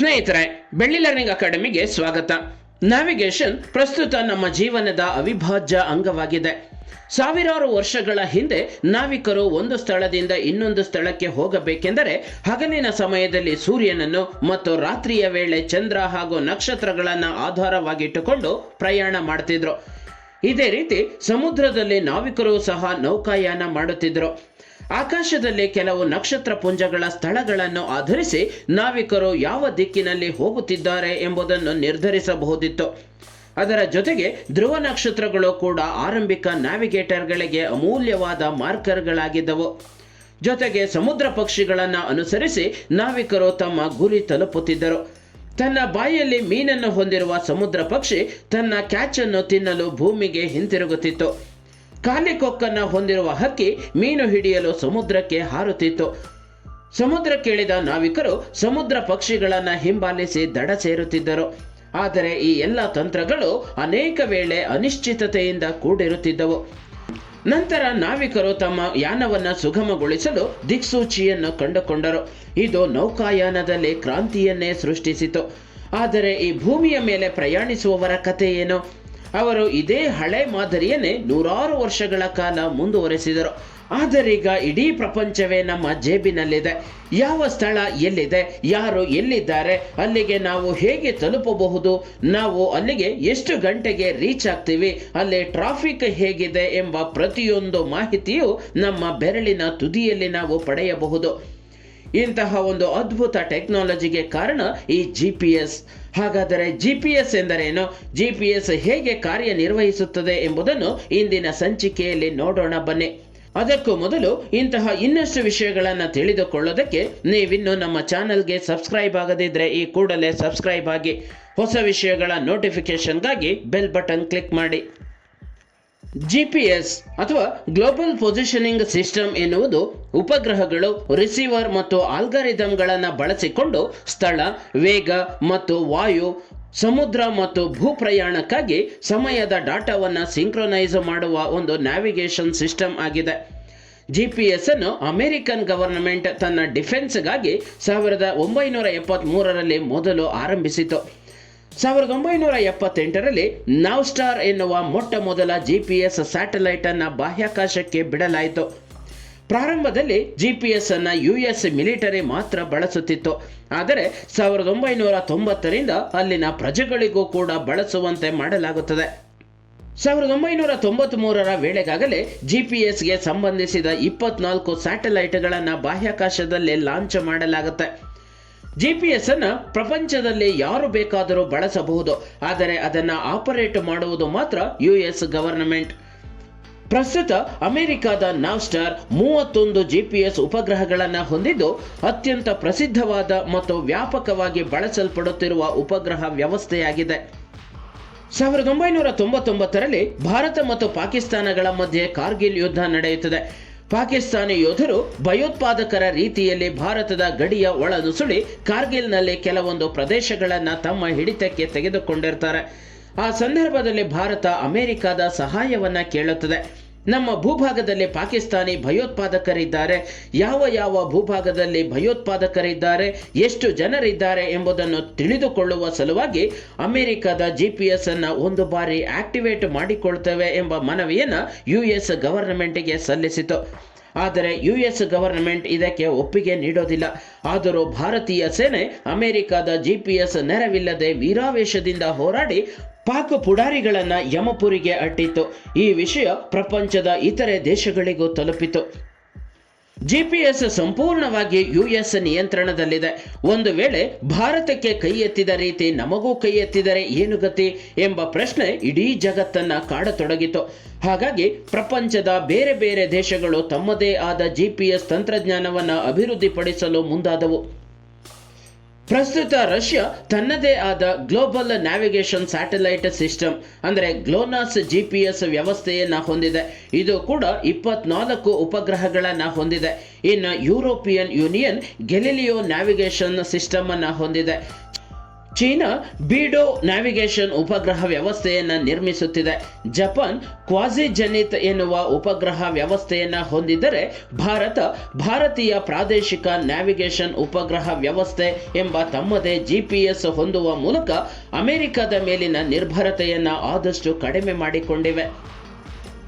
ಸ್ನೇಹಿತರೆ, ಬೆಳ್ಳಿ ಲರ್ನಿಂಗ್ ಅಕಾಡೆಮಿಗೆ ಸ್ವಾಗತ. ನ್ಯಾವಿಗೇಷನ್ ಪ್ರಸ್ತುತ ನಮ್ಮ ಜೀವನದ ಅವಿಭಾಜ್ಯ ಅಂಗವಾಗಿದೆ. ಸಾವಿರಾರು ವರ್ಷಗಳ ಹಿಂದೆ ನಾವಿಕರು ಒಂದು ಸ್ಥಳದಿಂದ ಇನ್ನೊಂದು ಸ್ಥಳಕ್ಕೆ ಹೋಗಬೇಕೆಂದರೆ, ಹಗಲಿನ ಸಮಯದಲ್ಲಿ ಸೂರ್ಯನನ್ನು ಮತ್ತು ರಾತ್ರಿಯ ವೇಳೆ ಚಂದ್ರ ಹಾಗೂ ನಕ್ಷತ್ರಗಳನ್ನು ಆಧಾರವಾಗಿಟ್ಟುಕೊಂಡು ಪ್ರಯಾಣ ಮಾಡ್ತಿದ್ರು. ಇದೇ ರೀತಿ ಸಮುದ್ರದಲ್ಲಿ ನಾವಿಕರು ಸಹ ನೌಕಾಯಾನ ಮಾಡುತ್ತಿದ್ದರು ಆಕಾಶದಲ್ಲಿ ಕೆಲವು ನಕ್ಷತ್ರ ಪುಂಜಗಳ ಸ್ಥಳಗಳನ್ನು ಆಧರಿಸಿ ನಾವಿಕರು ಯಾವ ದಿಕ್ಕಿನಲ್ಲಿ ಹೋಗುತ್ತಿದ್ದಾರೆ ಎಂಬುದನ್ನು ನಿರ್ಧರಿಸಬಹುದಿತ್ತು. ಅದರ ಜೊತೆಗೆ ಧ್ರುವ ನಕ್ಷತ್ರಗಳು ಕೂಡ ಆರಂಭಿಕ ನ್ಯಾವಿಗೇಟರ್ಗಳಿಗೆ ಅಮೂಲ್ಯವಾದ ಮಾರ್ಕರ್ಗಳಾಗಿದ್ದವು. ಜೊತೆಗೆ ಸಮುದ್ರ ಪಕ್ಷಿಗಳನ್ನು ಅನುಸರಿಸಿ ನಾವಿಕರು ತಮ್ಮ ಗುರಿ ತಲುಪುತ್ತಿದ್ದರು. ತನ್ನ ಬಾಯಲ್ಲಿ ಮೀನನ್ನು ಹೊಂದಿರುವ ಸಮುದ್ರ ಪಕ್ಷಿ ತನ್ನ ಕ್ಯಾಚನ್ನು ತಿನ್ನಲು ಭೂಮಿಗೆ ಹಿಂತಿರುಗುತ್ತಿತ್ತು. ಖಾಲಿ ಕೊಕ್ಕನ್ನು ಹೊಂದಿರುವ ಹಕ್ಕಿ ಮೀನು ಹಿಡಿಯಲು ಸಮುದ್ರಕ್ಕೆ ಹಾರುತ್ತಿತ್ತು. ಸಮುದ್ರಕ್ಕಿಳಿದ ನಾವಿಕರು ಸಮುದ್ರ ಪಕ್ಷಿಗಳನ್ನು ಹಿಂಬಾಲಿಸಿ ದಡ ಸೇರುತ್ತಿದ್ದರು. ಆದರೆ ಈ ಎಲ್ಲ ತಂತ್ರಗಳು ಅನೇಕ ವೇಳೆ ಅನಿಶ್ಚಿತತೆಯಿಂದ ಕೂಡಿರುತ್ತಿದ್ದವು. ನಂತರ ನಾವಿಕರು ತಮ್ಮ ಯಾನವನ್ನು ಸುಗಮಗೊಳಿಸಲು ದಿಕ್ಸೂಚಿಯನ್ನು ಕಂಡುಕೊಂಡರು. ಇದು ನೌಕಾಯಾನದಲ್ಲಿ ಕ್ರಾಂತಿಯನ್ನೇ ಸೃಷ್ಟಿಸಿತು. ಆದರೆ ಈ ಭೂಮಿಯ ಮೇಲೆ ಪ್ರಯಾಣಿಸುವವರ ಕಥೆ ಏನು? ಅವರು ಇದೇ ಹಳೆ ಮಾದರಿಯನ್ನೇ ನೂರಾರು ವರ್ಷಗಳ ಕಾಲ ಮುಂದುವರೆಸಿದರು. ಆದರೀಗ ಇಡೀ ಪ್ರಪಂಚವೇ ನಮ್ಮ ಜೇಬಿನಲ್ಲಿದೆ. ಯಾವ ಸ್ಥಳ ಎಲ್ಲಿದೆ, ಯಾರು ಎಲ್ಲಿದ್ದಾರೆ, ಅಲ್ಲಿಗೆ ನಾವು ಹೇಗೆ ತಲುಪಬಹುದು, ನಾವು ಅಲ್ಲಿಗೆ ಎಷ್ಟು ಗಂಟೆಗೆ ರೀಚ್ ಆಗ್ತೀವಿ, ಅಲ್ಲಿ ಟ್ರಾಫಿಕ್ ಹೇಗಿದೆ ಎಂಬ ಪ್ರತಿಯೊಂದು ಮಾಹಿತಿಯು ನಮ್ಮ ಬೆರಳಿನ ತುದಿಯಲ್ಲಿ ನಾವು ಪಡೆಯಬಹುದು. ಇಂತಹ ಒಂದು ಅದ್ಭುತ ಟೆಕ್ನಾಲಜಿಗೆ ಕಾರಣ ಈ ಜಿ ಪಿ ಎಸ್ ಹಾಗಾದರೆ ಜಿ ಪಿ ಎಸ್ ಎಂದರೇನು? ಜಿ ಪಿ ಎಸ್ ಹೇಗೆ ಕಾರ್ಯನಿರ್ವಹಿಸುತ್ತದೆ ಎಂಬುದನ್ನು ಇಂದಿನ ಸಂಚಿಕೆಯಲ್ಲಿ ನೋಡೋಣ ಬನ್ನಿ. ಅದಕ್ಕೂ ಮೊದಲು ಇಂತಹ ಇನ್ನಷ್ಟು ವಿಷಯಗಳನ್ನು ತಿಳಿದುಕೊಳ್ಳೋದಕ್ಕೆ ನೀವಿನ್ನು ನಮ್ಮ ಚಾನಲ್ಗೆ ಸಬ್ಸ್ಕ್ರೈಬ್ ಆಗದಿದ್ದರೆ ಈ ಕೂಡಲೇ ಸಬ್ಸ್ಕ್ರೈಬ್ ಆಗಿ. ಹೊಸ ವಿಷಯಗಳ ನೋಟಿಫಿಕೇಶನ್ಗಾಗಿ ಬೆಲ್ ಬಟನ್ ಕ್ಲಿಕ್ ಮಾಡಿ. ಜಿ ಪಿ ಎಸ್ ಅಥವಾ ಗ್ಲೋಬಲ್ ಪೊಸಿಷನಿಂಗ್ ಸಿಸ್ಟಮ್ ಎನ್ನುವುದು ಉಪಗ್ರಹಗಳು ರಿಸೀವರ್ ಮತ್ತು ಆಲ್ಗಾರಿದಮ್ಗಳನ್ನು ಬಳಸಿಕೊಂಡು ಸ್ಥಳ, ವೇಗ ಮತ್ತು ವಾಯು, ಸಮುದ್ರ ಮತ್ತು ಭೂಪ್ರಯಾಣಕ್ಕಾಗಿ ಸಮಯದ ಡಾಟಾವನ್ನು ಸಿಂಕ್ರೊನೈಸ್ ಮಾಡುವ ಒಂದು ನ್ಯಾವಿಗೇಷನ್ ಸಿಸ್ಟಮ್ ಆಗಿದೆ. ಜಿ ಪಿ ಎಸ್ ಅನ್ನು ಅಮೆರಿಕನ್ ಗವರ್ನಮೆಂಟ್ ತನ್ನ ಡಿಫೆನ್ಸ್ಗಾಗಿ ಸಾವಿರದ ಒಂಬೈನೂರ ಎಪ್ಪತ್ತ್ಮೂರರಲ್ಲಿ ಮೊದಲು ಆರಂಭಿಸಿತು. ಸಾವಿರದ ಒಂಬೈನೂರ ಎಪ್ಪತ್ತೆಂಟರಲ್ಲಿ ನಾವ್ಸ್ಟಾರ್ ಎನ್ನುವ ಮೊಟ್ಟ ಮೊದಲ ಜಿ ಪಿ ಎಸ್ ಸ್ಯಾಟಲೈಟ್ ಅನ್ನು ಬಾಹ್ಯಾಕಾಶಕ್ಕೆ ಬಿಡಲಾಯಿತು. ಪ್ರಾರಂಭದಲ್ಲಿ ಜಿ ಪಿ ಎಸ್ ಅನ್ನು ಯು ಎಸ್ ಮಿಲಿಟರಿ ಮಾತ್ರ ಬಳಸುತ್ತಿತ್ತು. ಆದರೆ ಸಾವಿರದ ಒಂಬೈನೂರ ತೊಂಬತ್ತರಿಂದ ಅಲ್ಲಿನ ಪ್ರಜೆಗಳಿಗೂ ಕೂಡ ಬಳಸುವಂತೆ ಮಾಡಲಾಗುತ್ತದೆ. ಸಾವಿರದ ಒಂಬೈನೂರ ತೊಂಬತ್ಮೂರರ ವೇಳೆಗಾಗಲೇ ಜಿ ಪಿ ಎಸ್ಗೆ ಸಂಬಂಧಿಸಿದ ಇಪ್ಪತ್ನಾಲ್ಕು ಸ್ಯಾಟಲೈಟ್ಗಳನ್ನು ಬಾಹ್ಯಾಕಾಶದಲ್ಲಿ ಲಾಂಚ್ ಮಾಡಲಾಗುತ್ತೆ. ಜಿ ಪಿ ಎಸ್ ಅನ್ನು ಪ್ರಪಂಚದಲ್ಲಿ ಯಾರು ಬೇಕಾದರೂ ಬಳಸಬಹುದು. ಆದರೆ ಅದನ್ನು ಆಪರೇಟ್ ಮಾಡುವುದು ಮಾತ್ರ ಯು ಎಸ್ ಗವರ್ನಮೆಂಟ್ ಪ್ರಸ್ತುತ ಅಮೆರಿಕದ ನಾವ್ಸ್ಟಾರ್ ಮೂವತ್ತೊಂದು ಜಿಪಿಎಸ್ ಉಪಗ್ರಹಗಳನ್ನು ಹೊಂದಿದ್ದು, ಅತ್ಯಂತ ಪ್ರಸಿದ್ಧವಾದ ಮತ್ತು ವ್ಯಾಪಕವಾಗಿ ಬಳಸಲ್ಪಡುತ್ತಿರುವ ಉಪಗ್ರಹ ವ್ಯವಸ್ಥೆಯಾಗಿದೆ. ಸಾವಿರದ ಒಂಬೈನೂರ ತೊಂಬತ್ತೊಂಬತ್ತರಲ್ಲಿ ಭಾರತ ಮತ್ತು ಪಾಕಿಸ್ತಾನಗಳ ಮಧ್ಯೆ ಕಾರ್ಗಿಲ್ ಯುದ್ಧ ನಡೆಯುತ್ತದೆ. ಪಾಕಿಸ್ತಾನಿ ಯೋಧರು ಭಯೋತ್ಪಾದಕರ ರೀತಿಯಲ್ಲಿ ಭಾರತದ ಗಡಿಯ ಒಳನುಸುಳಿ ಕಾರ್ಗಿಲ್ನಲ್ಲಿ ಕೆಲವೊಂದು ಪ್ರದೇಶಗಳನ್ನು ತಮ್ಮ ಹಿಡಿತಕ್ಕೆ ತೆಗೆದುಕೊಂಡಿರ್ತಾರೆ. ಆ ಸಂದರ್ಭದಲ್ಲಿ ಭಾರತ ಅಮೆರಿಕದ ಸಹಾಯವನ್ನ ಕೇಳುತ್ತದೆ. ನಮ್ಮ ಭೂಭಾಗದಲ್ಲಿ ಪಾಕಿಸ್ತಾನಿ ಭಯೋತ್ಪಾದಕರಿದ್ದಾರೆ. ಯಾವ ಯಾವ ಭೂಭಾಗದಲ್ಲಿ ಭಯೋತ್ಪಾದಕರಿದ್ದಾರೆ, ಎಷ್ಟು ಜನರಿದ್ದಾರೆ ಎಂಬುದನ್ನು ತಿಳಿದುಕೊಳ್ಳುವ ಸಲುವಾಗಿ ಅಮೆರಿಕದ ಜಿ ಪಿ ಎಸ್ ಅನ್ನು ಒಂದು ಬಾರಿ ಆಕ್ಟಿವೇಟ್ ಮಾಡಿಕೊಳ್ತೇವೆ ಎಂಬ ಮನವಿಯನ್ನು ಯು ಎಸ್ ಗವರ್ನಮೆಂಟ್ಗೆ ಸಲ್ಲಿಸಿತು. ಆದರೆ ಯು ಎಸ್ ಗವರ್ನಮೆಂಟ್ ಇದಕ್ಕೆ ಒಪ್ಪಿಗೆ ನೀಡೋದಿಲ್ಲ. ಆದರೂ ಭಾರತೀಯ ಸೇನೆ ಅಮೆರಿಕದ ಜಿ ಪಿ ಎಸ್ ನೆರವಿಲ್ಲದೆ ವೀರಾವೇಶದಿಂದ ಹೋರಾಡಿ ಪಾಕ್ ಪುಡಾರಿಗಳನ್ನ ಯಮಪುರಿಗೆ ಅಟ್ಟಿತ್ತು. ಈ ವಿಷಯ ಪ್ರಪಂಚದ ಇತರೆ ದೇಶಗಳಿಗೂ ತಲುಪಿತು. ಜಿಪಿಎಸ್ ಸಂಪೂರ್ಣವಾಗಿ ಯುಎಸ್ ನಿಯಂತ್ರಣದಲ್ಲಿದೆ. ಒಂದು ವೇಳೆ ಭಾರತಕ್ಕೆ ಕೈ ಎತ್ತಿದ ರೀತಿ ನಮಗೂ ಕೈ ಎತ್ತಿದರೆ ಏನು ಗತಿ ಎಂಬ ಪ್ರಶ್ನೆ ಇಡೀ ಜಗತ್ತನ್ನ ಕಾಡತೊಡಗಿತು. ಹಾಗಾಗಿ ಪ್ರಪಂಚದ ಬೇರೆ ಬೇರೆ ದೇಶಗಳು ತಮ್ಮದೇ ಆದ ಜಿಪಿಎಸ್ ತಂತ್ರಜ್ಞಾನವನ್ನು ಅಭಿವೃದ್ಧಿಪಡಿಸಲು ಮುಂದಾದವು. ಪ್ರಸ್ತುತ ರಷ್ಯಾ ತನ್ನದೇ ಆದ ಗ್ಲೋಬಲ್ ನ್ಯಾವಿಗೇಷನ್ ಸ್ಯಾಟಲೈಟ್ ಸಿಸ್ಟಮ್, ಅಂದರೆ ಗ್ಲೋನಾಸ್ ಜಿ ಪಿ ಎಸ್ ವ್ಯವಸ್ಥೆಯನ್ನು ಹೊಂದಿದೆ. ಇದು ಕೂಡ ಇಪ್ಪತ್ನಾಲ್ಕು ಉಪಗ್ರಹಗಳನ್ನು ಹೊಂದಿದೆ. ಇನ್ನು European Union Galileo navigation system ಅನ್ನು ಹೊಂದಿದೆ. ಚೀನಾ ಬೀಡೋ ನ್ಯಾವಿಗೇಷನ್ ಉಪಗ್ರಹ ವ್ಯವಸ್ಥೆಯನ್ನು ನಿರ್ಮಿಸುತ್ತಿದೆ. ಜಪಾನ್ ಕ್ವಾಸಿ ಜನಿತ್ ಎನ್ನುವ ಉಪಗ್ರಹ ವ್ಯವಸ್ಥೆಯನ್ನು ಹೊಂದಿದ್ದರೆ ಭಾರತ ಭಾರತೀಯ ಪ್ರಾದೇಶಿಕ ನ್ಯಾವಿಗೇಷನ್ ಉಪಗ್ರಹ ವ್ಯವಸ್ಥೆ ಎಂಬ ತಮ್ಮದೇ ಜಿಪಿಎಸ್ ಹೊಂದುವ ಮೂಲಕ ಅಮೆರಿಕದ ಮೇಲಿನ ನಿರ್ಭರತೆಯನ್ನು ಆದಷ್ಟು ಕಡಿಮೆ ಮಾಡಿಕೊಂಡಿವೆ.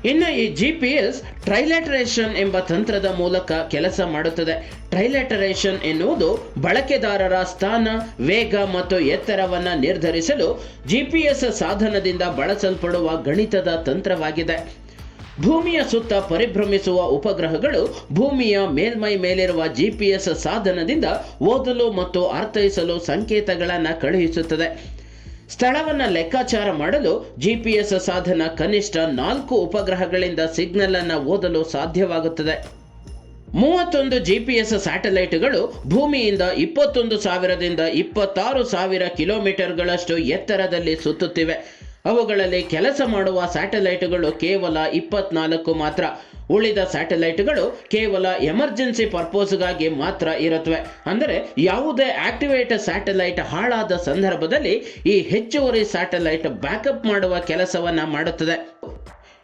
ಇನ್ನು ಈ ಜಿ ಪಿ ಎಸ್ ಟ್ರೈಲೆಟರೇಷನ್ ಎಂಬ ತಂತ್ರದ ಮೂಲಕ ಕೆಲಸ ಮಾಡುತ್ತದೆ. ಟ್ರೈಲೆಟರೇಷನ್ ಎನ್ನುವುದು ಬಳಕೆದಾರರ ಸ್ಥಾನ, ವೇಗ ಮತ್ತು ಎತ್ತರವನ್ನು ನಿರ್ಧರಿಸಲು ಜಿ ಪಿ ಎಸ್ ಸಾಧನದಿಂದ ಬಳಸಲ್ಪಡುವ ಗಣಿತದ ತಂತ್ರವಾಗಿದೆ. ಭೂಮಿಯ ಸುತ್ತ ಪರಿಭ್ರಮಿಸುವ ಉಪಗ್ರಹಗಳು ಭೂಮಿಯ ಮೇಲ್ಮೈ ಮೇಲಿರುವ ಜಿ ಪಿ ಎಸ್ ಸಾಧನದಿಂದ ಓದಲು ಮತ್ತು ಅರ್ಥೈಸಲು ಸಂಕೇತಗಳನ್ನು ಕಳುಹಿಸುತ್ತದೆ. ಸ್ಥಳವನ್ನು ಲೆಕ್ಕಾಚಾರ ಮಾಡಲು ಜಿಪಿಎಸ್ ಸಾಧನ ಕನಿಷ್ಠ ನಾಲ್ಕು ಉಪಗ್ರಹಗಳಿಂದ ಸಿಗ್ನಲ್ ಅನ್ನು ಓದಲು ಸಾಧ್ಯವಾಗುತ್ತದೆ. ಮೂವತ್ತೊಂದು ಜಿಪಿಎಸ್ ಸ್ಯಾಟಲೈಟ್ಗಳು ಭೂಮಿಯಿಂದ ಇಪ್ಪತ್ತೊಂದು ಸಾವಿರದಿಂದ ಇಪ್ಪತ್ತಾರು ಸಾವಿರ ಕಿಲೋಮೀಟರ್ಗಳಷ್ಟು ಎತ್ತರದಲ್ಲಿ ಸುತ್ತುತ್ತಿವೆ. ಅವುಗಳಲ್ಲಿ ಕೆಲಸ ಮಾಡುವ ಸ್ಯಾಟಲೈಟ್ಗಳು ಕೇವಲ ಇಪ್ಪತ್ನಾಲ್ಕು ಮಾತ್ರ. ಉಳಿದ ಸ್ಯಾಟಲೈಟ್ಗಳು ಕೇವಲ ಎಮರ್ಜೆನ್ಸಿ ಪರ್ಪೋಸ್ಗಾಗಿ ಮಾತ್ರ ಇರುತ್ತವೆ ಅಂದರೆ ಯಾವುದೇ ಆಕ್ಟಿವೇಟ್ ಸ್ಯಾಟಲೈಟ್ ಹಾಳಾದ ಸಂದರ್ಭದಲ್ಲಿ ಈ ಹೆಚ್ಚುವರಿ ಸ್ಯಾಟಲೈಟ್ ಬ್ಯಾಕಪ್ ಮಾಡುವ ಕೆಲಸವನ್ನು ಮಾಡುತ್ತದೆ.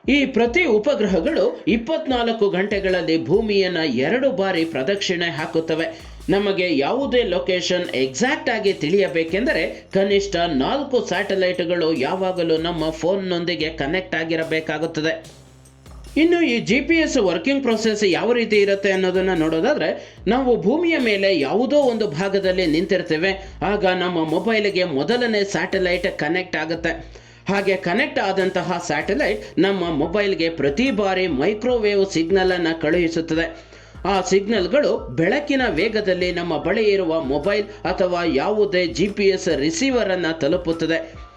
ಈ ಪ್ರತಿ ಉಪಗ್ರಹಗಳು ಇಪ್ಪತ್ನಾಲ್ಕು ಗಂಟೆಗಳಲ್ಲಿ ಭೂಮಿಯನ್ನು ಎರಡು ಬಾರಿ ಪ್ರದಕ್ಷಿಣೆ ಹಾಕುತ್ತವೆ. ನಮಗೆ ಯಾವುದೇ ಲೊಕೇಶನ್ ಎಕ್ಸಾಕ್ಟ್ ಆಗಿ ತಿಳಿಯಬೇಕೆಂದರೆ ಕನಿಷ್ಠ ನಾಲ್ಕು ಸ್ಯಾಟಲೈಟ್ಗಳು ಯಾವಾಗಲೂ ನಮ್ಮ ಫೋನ್ನೊಂದಿಗೆ ಕನೆಕ್ಟ್ ಆಗಿರಬೇಕಾಗುತ್ತದೆ. ಇನ್ನು ಈ G P S working process ಯಾವ ರೀತಿ ಇರುತ್ತೆ ಅನ್ನೋದನ್ನ ನೋಡೋದಾದ್ರೆ, ನಾವು ಭೂಮಿಯ ಮೇಲೆ ಯಾವುದೋ ಒಂದು ಭಾಗದಲ್ಲಿ ನಿಂತಿರ್ತೇವೆ, ಆಗ ನಮ್ಮ ಮೊಬೈಲ್ಗೆ ಮೊದಲನೇ ಸ್ಯಾಟಲೈಟ್ ಕನೆಕ್ಟ್ ಆಗುತ್ತೆ. ಹಾಗೆ ಕನೆಕ್ಟ್ ಆದಂತಹ ಸ್ಯಾಟಲೈಟ್ ನಮ್ಮ ಮೊಬೈಲ್ಗೆ ಪ್ರತಿ ಬಾರಿ ಮೈಕ್ರೋವೇವ್ ಸಿಗ್ನಲ್ ಅನ್ನು ಕಳುಹಿಸುತ್ತದೆ. ಆ ಸಿಗ್ನಲ್ಗಳು ಬೆಳಕಿನ ವೇಗದಲ್ಲಿ ನಮ್ಮ ಬಳಿ ಇರುವ ಮೊಬೈಲ್ ಅಥವಾ ಯಾವುದೇ ಜಿ ಪಿ ಎಸ್ ರಿಸೀವರ್ ಅನ್ನು ತಲುಪುತ್ತದೆ.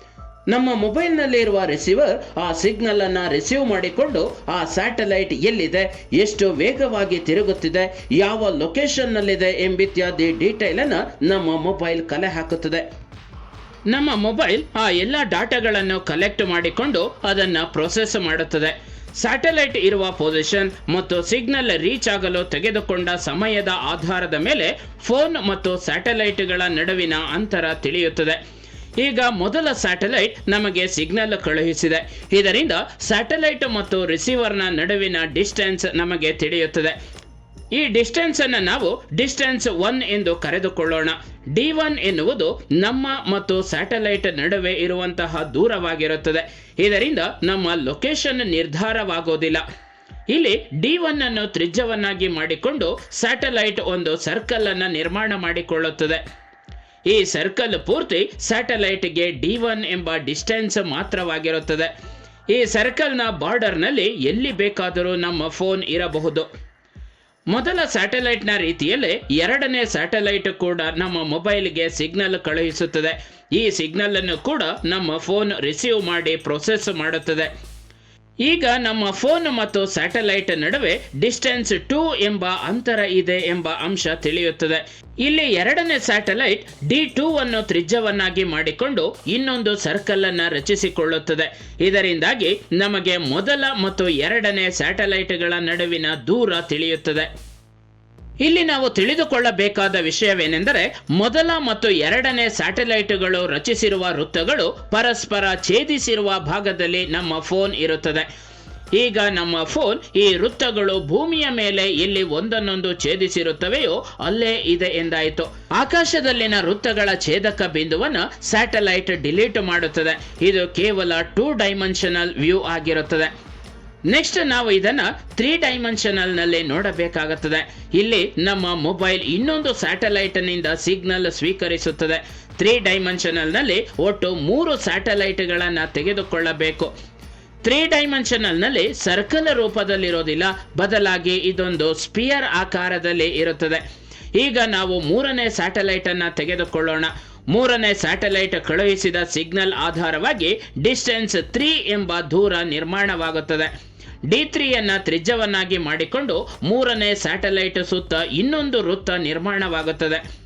ನಮ್ಮ ಮೊಬೈಲ್ನಲ್ಲಿ ಇರುವ ರಿಸೀವರ್ ಆ ಸಿಗ್ನಲ್ ಅನ್ನು ರಿಸೀವ್ ಮಾಡಿಕೊಂಡು ಆ ಸ್ಯಾಟಲೈಟ್ ಎಲ್ಲಿದೆ, ಎಷ್ಟು ವೇಗವಾಗಿ ತಿರುಗುತ್ತಿದೆ, ಯಾವ ಲೊಕೇಶನ್ನಲ್ಲಿದೆ ಎಂಬಿತ್ಯಾದಿ ಡೀಟೇಲ್ ಅನ್ನ ನಮ್ಮ ಮೊಬೈಲ್ ಕಲೆ ಹಾಕುತ್ತದೆ. ನಮ್ಮ ಮೊಬೈಲ್ ಆ ಎಲ್ಲ ಡಾಟಾಗಳನ್ನು ಕಲೆಕ್ಟ್ ಮಾಡಿಕೊಂಡು ಅದನ್ನು ಪ್ರೊಸೆಸ್ ಮಾಡುತ್ತದೆ. ಸ್ಯಾಟಲೈಟ್ ಇರುವ ಪೊಸಿಷನ್ ಮತ್ತು ಸಿಗ್ನಲ್ ರೀಚ್ ಆಗಲು ತೆಗೆದುಕೊಂಡ ಸಮಯದ ಆಧಾರದ ಮೇಲೆ ಫೋನ್ ಮತ್ತು ಸ್ಯಾಟಲೈಟ್ಗಳ ನಡುವಿನ ಅಂತರ ತಿಳಿಯುತ್ತದೆ. ಈಗ ಮೊದಲ ಸ್ಯಾಟಲೈಟ್ ನಮಗೆ ಸಿಗ್ನಲ್ ಕಳುಹಿಸಿದೆ. ಇದರಿಂದ ಸ್ಯಾಟಲೈಟ್ ಮತ್ತು ರಿಸೀವರ್ನ ನಡುವಿನ ಡಿಸ್ಟೆನ್ಸ್ ನಮಗೆ ತಿಳಿಯುತ್ತದೆ. ಈ ಡಿಸ್ಟೆನ್ಸ್ ಅನ್ನು ನಾವು ಡಿಸ್ಟೆನ್ಸ್ ಒನ್ ಎಂದು ಕರೆದುಕೊಳ್ಳೋಣ. ಡಿ ಒನ್ ಎನ್ನುವುದು ನಮ್ಮ ಮತ್ತು ಸ್ಯಾಟಲೈಟ್ ನಡುವೆ ಇರುವಂತಹ ದೂರವಾಗಿರುತ್ತದೆ. ಇದರಿಂದ ನಮ್ಮ ಲೊಕೇಶನ್ ನಿರ್ಧಾರವಾಗೋದಿಲ್ಲ. ಇಲ್ಲಿ ಡಿ ಒನ್ ಅನ್ನು ತ್ರಿಜ್ಯವನ್ನಾಗಿ ಮಾಡಿಕೊಂಡು ಸ್ಯಾಟಲೈಟ್ ಒಂದು ಸರ್ಕಲ್ ಅನ್ನು ನಿರ್ಮಾಣ ಮಾಡಿಕೊಳ್ಳುತ್ತದೆ. ಈ ಸರ್ಕಲ್ ಪೂರ್ತಿ ಸ್ಯಾಟಲೈಟ್ಗೆ ಡಿ ಒನ್ ಎಂಬ ಡಿಸ್ಟೆನ್ಸ್ ಮಾತ್ರವಾಗಿರುತ್ತದೆ. ಈ ಸರ್ಕಲ್ನ ಬಾರ್ಡರ್ನಲ್ಲಿ ಎಲ್ಲಿ ಬೇಕಾದರೂ ನಮ್ಮ ಫೋನ್ ಇರಬಹುದು. ಮೊದಲ ಸ್ಯಾಟಲೈಟ್ನ ರೀತಿಯಲ್ಲೇ ಎರಡನೇ ಸ್ಯಾಟಲೈಟ್ ಕೂಡ ನಮ್ಮ ಮೊಬೈಲ್ಗೆ ಸಿಗ್ನಲ್ ಕಳುಹಿಸುತ್ತದೆ. ಈ ಸಿಗ್ನಲ್ ಅನ್ನು ಕೂಡ ನಮ್ಮ ಫೋನ್ ರಿಸೀವ್ ಮಾಡಿ ಪ್ರೊಸೆಸ್ ಮಾಡುತ್ತದೆ. ಈಗ ನಮ್ಮ ಫೋನ್ ಮತ್ತು ಸ್ಯಾಟಲೈಟ್ ನಡುವೆ ಡಿಸ್ಟೆನ್ಸ್ ಟೂ ಎಂಬ ಅಂತರ ಇದೆ ಎಂಬ ಅಂಶ ತಿಳಿಯುತ್ತದೆ. ಇಲ್ಲಿ ಎರಡನೇ ಸ್ಯಾಟಲೈಟ್ ಡಿ ಟೂ ಅನ್ನು ತ್ರಿಜ್ಯವನ್ನಾಗಿ ಮಾಡಿಕೊಂಡು ಇನ್ನೊಂದು ಸರ್ಕಲ್ ಅನ್ನ ರಚಿಸಿಕೊಳ್ಳುತ್ತದೆ. ಇದರಿಂದಾಗಿ ನಮಗೆ ಮೊದಲ ಮತ್ತು ಎರಡನೇ ಸ್ಯಾಟಲೈಟ್ಗಳ ನಡುವಿನ ದೂರ ತಿಳಿಯುತ್ತದೆ. ಇಲ್ಲಿ ನಾವು ತಿಳಿದುಕೊಳ್ಳಬೇಕಾದ ವಿಷಯವೇನೆಂದರೆ ಮೊದಲ ಮತ್ತು ಎರಡನೇ ಸ್ಯಾಟಲೈಟ್ಗಳು ರಚಿಸಿರುವ ವೃತ್ತಗಳು ಪರಸ್ಪರ ಛೇದಿಸಿರುವ ಭಾಗದಲ್ಲಿ ನಮ್ಮ ಫೋನ್ ಇರುತ್ತದೆ. ಈಗ ನಮ್ಮ ಫೋನ್ ಈ ವೃತ್ತಗಳು ಭೂಮಿಯ ಮೇಲೆ ಎಲ್ಲಿ ಒಂದನ್ನೊಂದು ಛೇದಿಸಿರುತ್ತವೆಯೋ ಅಲ್ಲೇ ಇದೆ ಎಂದಾಯಿತು. ಆಕಾಶದಲ್ಲಿನ ವೃತ್ತಗಳ ಛೇದಕ ಬಿಂದುವನ್ನು ಸ್ಯಾಟಲೈಟ್ ಡಿಲೀಟ್ ಮಾಡುತ್ತದೆ. ಇದು ಕೇವಲ ಟೂ ಡೈಮೆನ್ಷನಲ್ ವ್ಯೂ ಆಗಿರುತ್ತದೆ. ನೆಕ್ಸ್ಟ್ ನಾವು ಇದನ್ನ ತ್ರೀ ಡೈಮೆನ್ಷನಲ್ನಲ್ಲಿ ನೋಡಬೇಕಾಗುತ್ತದೆ. ಇಲ್ಲಿ ನಮ್ಮ ಮೊಬೈಲ್ ಇನ್ನೊಂದು ಸ್ಯಾಟಲೈಟ್ನಿಂದ ಸಿಗ್ನಲ್ ಸ್ವೀಕರಿಸುತ್ತದೆ. ತ್ರೀ ಡೈಮೆನ್ಷನಲ್ನಲ್ಲಿ ಒಟ್ಟು ಮೂರು ಸ್ಯಾಟಲೈಟ್ಗಳನ್ನ ತೆಗೆದುಕೊಳ್ಳಬೇಕು. ತ್ರೀ ಡೈಮೆನ್ಷನಲ್ನಲ್ಲಿ ಸರ್ಕಲ್ ರೂಪದಲ್ಲಿರೋದಿಲ್ಲ. ಬದಲಾಗಿ ಇದೊಂದು ಸ್ಪಿಯರ್ ಆಕಾರದಲ್ಲಿ ಇರುತ್ತದೆ. ಈಗ ನಾವು ಮೂರನೇ ಸ್ಯಾಟಲೈಟ್ ಅನ್ನ ತೆಗೆದುಕೊಳ್ಳೋಣ. ಮೂರನೇ ಸ್ಯಾಟಲೈಟ್ ಕಳುಹಿಸಿದ ಸಿಗ್ನಲ್ ಆಧಾರವಾಗಿ ಡಿಸ್ಟೆನ್ಸ್ ತ್ರೀ ಎಂಬ ದೂರ ನಿರ್ಮಾಣವಾಗುತ್ತದೆ. ಡಿ ತ್ರೀಯನ್ನು ತ್ರಿಜ್ಯವನ್ನಾಗಿ ಮಾಡಿಕೊಂಡು ಮೂರನೇ ಸ್ಯಾಟಲೈಟ್ ಸುತ್ತ ಇನ್ನೊಂದು ವೃತ್ತ ನಿರ್ಮಾಣವಾಗುತ್ತದೆ.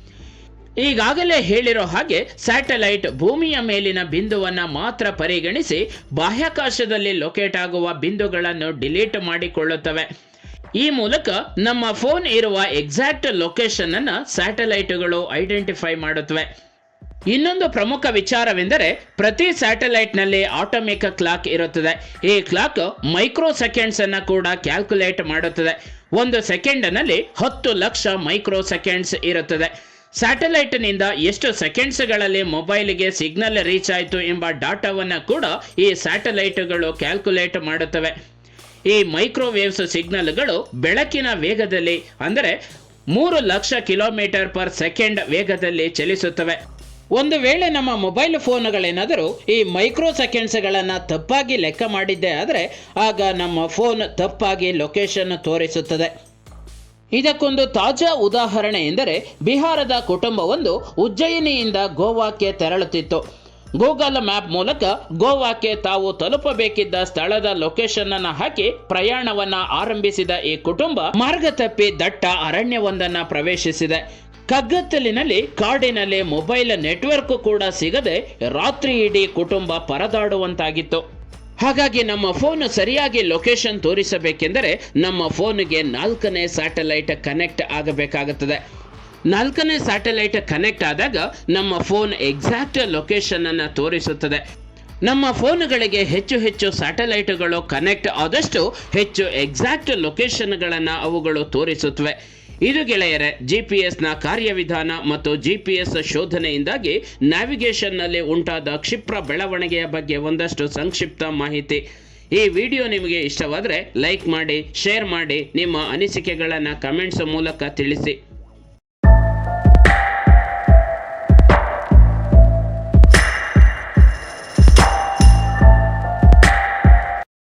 ಈಗಾಗಲೇ ಹೇಳಿರೋ ಹಾಗೆ ಸ್ಯಾಟಲೈಟ್ ಭೂಮಿಯ ಮೇಲಿನ ಬಿಂದುವನ್ನು ಮಾತ್ರ ಪರಿಗಣಿಸಿ ಬಾಹ್ಯಾಕಾಶದಲ್ಲಿ ಲೊಕೇಟ್ ಆಗುವ ಬಿಂದುಗಳನ್ನು ಡಿಲೀಟ್ ಮಾಡಿಕೊಳ್ಳುತ್ತವೆ. ಈ ಮೂಲಕ ನಮ್ಮ ಫೋನ್ ಇರುವ ಎಕ್ಸಾಕ್ಟ್ ಲೊಕೇಶನ್ ಅನ್ನು ಸ್ಯಾಟಲೈಟ್ಗಳು ಐಡೆಂಟಿಫೈ ಮಾಡುತ್ತವೆ. ಇನ್ನೊಂದು ಪ್ರಮುಖ ವಿಚಾರವೆಂದರೆ ಪ್ರತಿ ಸ್ಯಾಟಲೈಟ್ನಲ್ಲಿ ಆಟೋಮಿಕ್ ಕ್ಲಾಕ್ ಇರುತ್ತದೆ. ಈ ಕ್ಲಾಕ್ ಮೈಕ್ರೋ ಸೆಕೆಂಡ್ಸ್ ಅನ್ನ ಕೂಡ ಕ್ಯಾಲ್ಕುಲೇಟ್ ಮಾಡುತ್ತದೆ. ಒಂದು ಸೆಕೆಂಡನಲ್ಲಿ ಹತ್ತು ಲಕ್ಷ ಮೈಕ್ರೋ ಸೆಕೆಂಡ್ಸ್ ಇರುತ್ತದೆ. ಸ್ಯಾಟಲೈಟ್ನಿಂದ ಎಷ್ಟು ಸೆಕೆಂಡ್ಸ್ಗಳಲ್ಲಿ ಮೊಬೈಲ್ಗೆ ಸಿಗ್ನಲ್ ರೀಚ್ ಆಯಿತು ಎಂಬ ಡಾಟಾವನ್ನು ಕೂಡ ಈ ಸ್ಯಾಟಲೈಟ್ಗಳು ಕ್ಯಾಲ್ಕುಲೇಟ್ ಮಾಡುತ್ತವೆ. ಈ ಮೈಕ್ರೋವೇವ್ಸ್ ಸಿಗ್ನಲ್ಗಳು ಬೆಳಕಿನ ವೇಗದಲ್ಲಿ ಅಂದರೆ ಮೂರು ಲಕ್ಷ ಕಿಲೋಮೀಟರ್ ಪರ್ ಸೆಕೆಂಡ್ ವೇಗದಲ್ಲಿ ಚಲಿಸುತ್ತವೆ. ಒಂದು ವೇಳೆ ನಮ್ಮ ಮೊಬೈಲ್ ಫೋನ್ಗಳೇನಾದರೂ ಈ ಮೈಕ್ರೋ ಸೆಕೆಂಡ್ಸ್ಗಳನ್ನು ತಪ್ಪಾಗಿ ಲೆಕ್ಕ ಮಾಡಿದ್ದೇ ಆದರೆ ಆಗ ನಮ್ಮ ಫೋನ್ ತಪ್ಪಾಗಿ ಲೊಕೇಶನ್ ತೋರಿಸುತ್ತದೆ. ಇದಕ್ಕೊಂದು ತಾಜಾ ಉದಾಹರಣೆ ಎಂದರೆ ಬಿಹಾರದ ಕುಟುಂಬವೊಂದು ಉಜ್ಜಯಿನಿಯಿಂದ ಗೋವಾಕ್ಕೆ ತೆರಳುತ್ತಿತ್ತು. ಗೂಗಲ್ ಮ್ಯಾಪ್ ಮೂಲಕ ಗೋವಾಕ್ಕೆ ತಾವು ತಲುಪಬೇಕಿದ್ದ ಸ್ಥಳದ ಲೊಕೇಶನ್ ಅನ್ನು ಹಾಕಿ ಪ್ರಯಾಣವನ್ನ ಆರಂಭಿಸಿದ ಈ ಕುಟುಂಬ ಮಾರ್ಗ ತಪ್ಪಿ ದಟ್ಟ ಅರಣ್ಯವೊಂದನ್ನು ಪ್ರವೇಶಿಸಿದೆ. ಕಗ್ಗತ್ತಲಿನಲ್ಲಿ ಕಾಡಿನಲ್ಲಿ ಮೊಬೈಲ್ ನೆಟ್ವರ್ಕ್ ಕೂಡ ಸಿಗದೆ ರಾತ್ರಿ ಇಡೀ ಕುಟುಂಬ ಪರದಾಡುವಂತಾಗಿತ್ತು. ಹಾಗಾಗಿ ನಮ್ಮ ಫೋನ್ ಸರಿಯಾಗಿ ಲೊಕೇಶನ್ ತೋರಿಸಬೇಕೆಂದರೆ ನಮ್ಮ ಫೋನ್ಗೆ ನಾಲ್ಕನೇ ಸ್ಯಾಟಲೈಟ್ ಕನೆಕ್ಟ್ ಆಗಬೇಕಾಗುತ್ತದೆ. ನಾಲ್ಕನೇ ಸ್ಯಾಟಲೈಟ್ ಕನೆಕ್ಟ್ ಆದಾಗ ನಮ್ಮ ಫೋನ್ ಎಕ್ಸಾಕ್ಟ್ ಲೊಕೇಶನ್ ಅನ್ನು ತೋರಿಸುತ್ತದೆ. ನಮ್ಮ ಫೋನ್ಗಳಿಗೆ ಹೆಚ್ಚು ಹೆಚ್ಚು ಸ್ಯಾಟಲೈಟ್ಗಳು ಕನೆಕ್ಟ್ ಆದಷ್ಟು ಹೆಚ್ಚು ಎಕ್ಸಾಕ್ಟ್ ಲೊಕೇಶನ್ಗಳನ್ನು ಅವುಗಳು ತೋರಿಸುತ್ತವೆ. ಇದು ಗೆಳೆಯರೆ ಜಿ ಪಿ ಕಾರ್ಯವಿಧಾನ ಮತ್ತು ಜಿ ಪಿ ಎಸ್ ಶೋಧನೆಯಿಂದಾಗಿ ನ್ಯಾವಿಗೇಷನ್ನಲ್ಲಿ ಉಂಟಾದ ಕ್ಷಿಪ್ರ ಬೆಳವಣಿಗೆಯ ಬಗ್ಗೆ ಒಂದಷ್ಟು ಸಂಕ್ಷಿಪ್ತ ಮಾಹಿತಿ. ಈ ವಿಡಿಯೋ ನಿಮಗೆ ಇಷ್ಟವಾದರೆ ಲೈಕ್ ಮಾಡಿ ಶೇರ್ ಮಾಡಿ, ನಿಮ್ಮ ಅನಿಸಿಕೆಗಳನ್ನು ಕಮೆಂಟ್ಸ್ ಮೂಲಕ ತಿಳಿಸಿ.